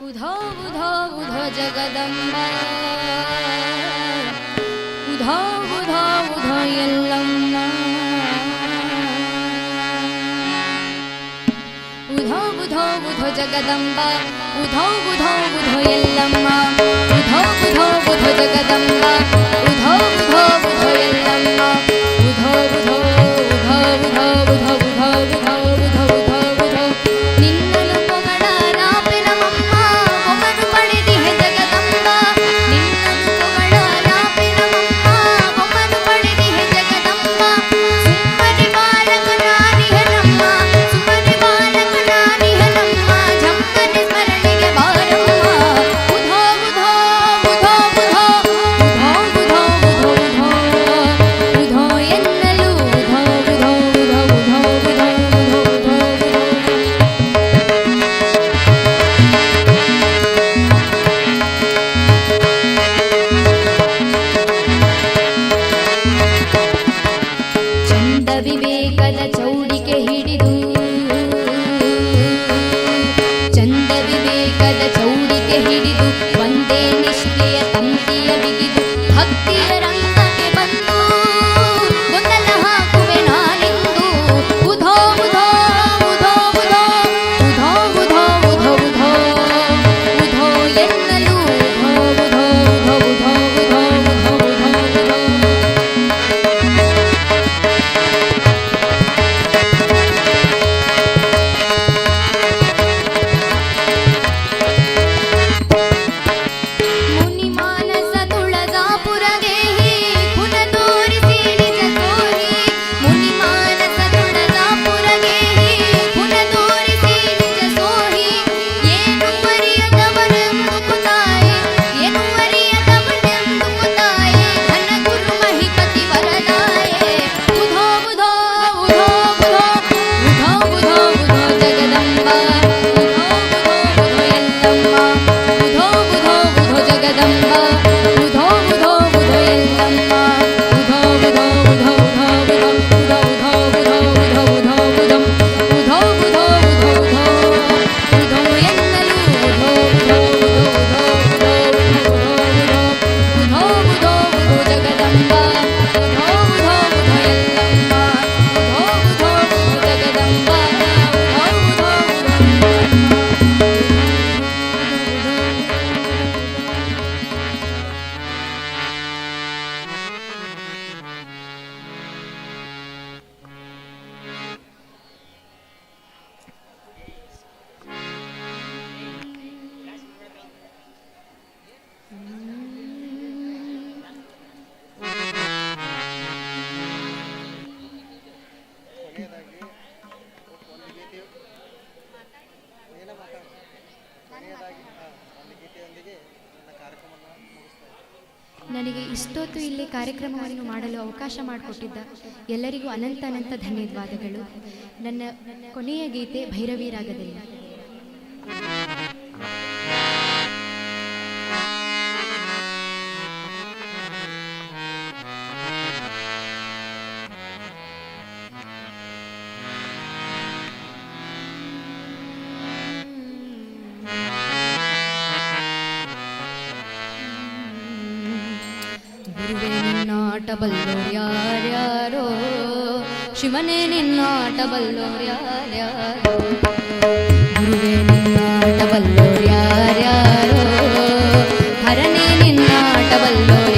बुधो बुधो बुधो जगदम्ब बुधो बुधो बुधो यल्लम्ब बुधो बुधो बुधो जगदम्ब बुधो बुधो बुधो यल्लम्ब बुधो बुधो बुधो जगदम्ब ಇಷ್ಟೊತ್ತು ಇಲ್ಲಿ ಕಾರ್ಯಕ್ರಮವನ್ನು ಮಾಡಲು ಅವಕಾಶ ಮಾಡಿಕೊಟ್ಟಿದ್ದ ಎಲ್ಲರಿಗೂ ಅನಂತ ಅನಂತ ಧನ್ಯವಾದಗಳು. ನನ್ನ ಕೊನೆಯ ಗೀತೆ ಭೈರವಿರಾಗದಲ್ಲಿ. ನಿನ್ನೋಟ ಬಲ್ಲೋರ್ಯಾರ್ಯಾರೋ ಶಿವನೇ ನಿನ್ನೋಟ ಬಲ್ಲೋರ್ಯಾರ್ಯಾರೋ ಗುರುವೇ ನಿನ್ನೋಟ ಬಲ್ಲೋರ್ಯಾರ್ಯಾರೋ ಹರನೇ ನಿನ್ನೋಟ ಬಲ್ಲೋರ್ಯ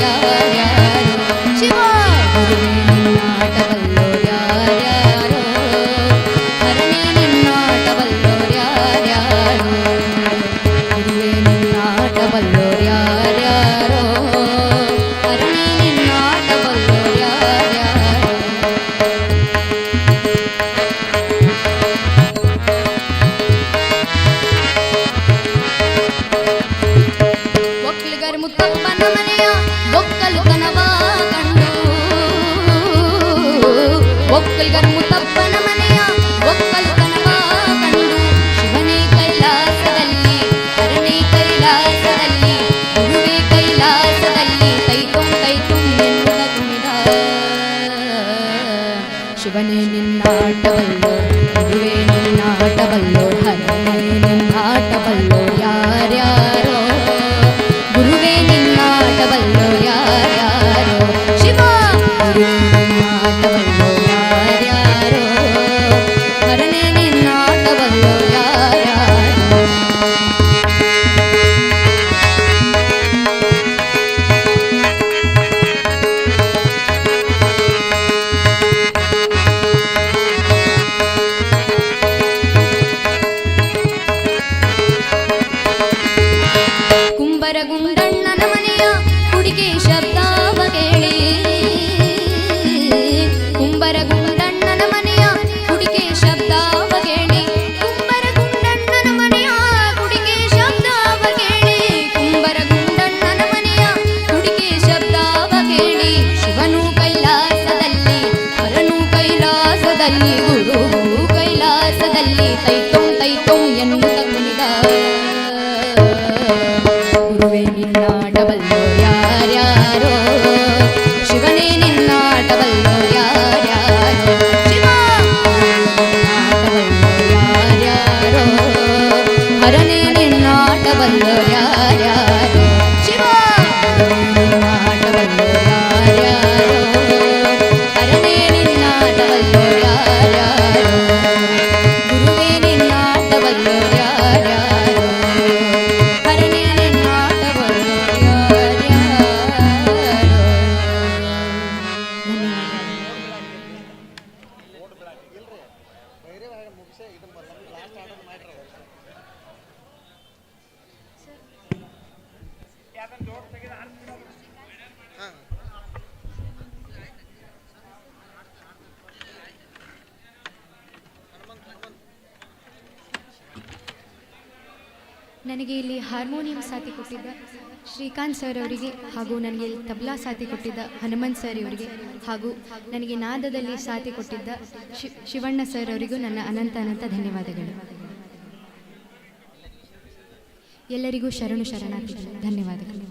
ನನಗೆ ಇಲ್ಲಿ ಹಾರ್ಮೋನಿಯಂ ಸಾಥಿ ಕೊಟ್ಟಿದ್ದ ಶ್ರೀಕಾಂತ್ ಸರ್ ಅವರಿಗೆ ಹಾಗೂ ನನಗೆ ಇಲ್ಲಿ ತಬ್ಲಾ ಸಾಥಿ ಕೊಟ್ಟಿದ್ದ ಹನುಮಂತ್ ಸರ್ ಅವರಿಗೆ ಹಾಗೂ ನನಗೆ ನಾದದಲ್ಲಿ ಸಾಥಿ ಕೊಟ್ಟಿದ್ದ ಶಿವಣ್ಣ ಸರ್ ಅವರಿಗೂ ನನ್ನ ಅನಂತ ಅನಂತ ಧನ್ಯವಾದಗಳು. ಎಲ್ಲರಿಗೂ ಶರಣು ಶರಣಾರ್ಥಿಗಳು ಧನ್ಯವಾದಗಳು.